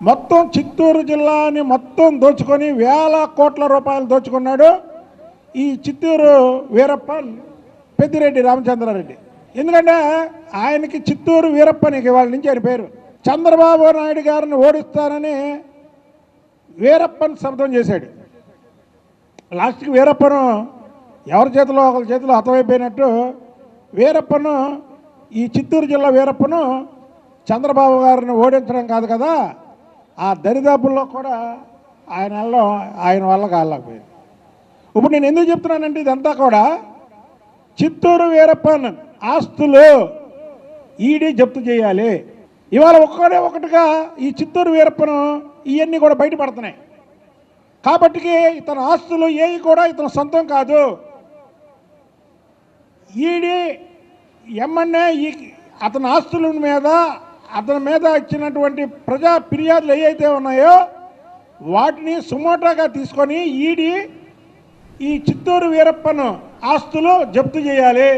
మొత్తం చిత్తూరు జిల్లాని మొత్తం దోచుకొని వేల కోట్ల రూపాయలు దోచుకున్నాడు ఈ చిత్తూరు వీరప్ప పెద్దిరెడ్డి రామచంద్రారెడ్డి. ఎందుకంటే ఆయనకి చిత్తూరు వీరప్పనికి వాళ్ళ నుంచి ఆయన పేరు. చంద్రబాబు నాయుడు గారిని ఓడిస్తానని వీరప్పని శబ్దం చేశాడు. లాస్ట్కి వీరప్పను ఎవరి చేతిలో ఒకరి చేతిలో హతమైపోయినట్టు వీరప్పను ఈ చిత్తూరు జిల్లా వీరప్పను చంద్రబాబు గారిని ఓడించడం కాదు కదా ఆ దరిదాపుల్లో కూడా ఆయన వెళ్ళడం ఆయన వల్ల కాలేకపోయింది ఇప్పుడు నేను ఎందుకు చెప్తున్నానంటే ఇదంతా కూడా చిత్తూరు వీరప్పన్ ఆస్తులు ఈడీ జప్తు చేయాలి. ఇవాళ ఒక్కడే ఒకటిగా ఈ చిత్తూరు వీరప్పను ఇవన్నీ కూడా బయటపడుతున్నాయి. కాబట్టికి ఇతని ఆస్తులు ఏవి కూడా ఇతను సొంతం కాదు. ఈడీ ఎమ్మెన్యే ఈ అతని ఆస్తుల మీద అతని మీద ఇచ్చినటువంటి ప్రజా ఫిర్యాదులు ఏవైతే ఉన్నాయో వాటిని సుమోటాగా తీసుకొని ఈడీ ఈ చిత్తూరు వీరప్పను ఆస్తులు జప్తు చేయాలి.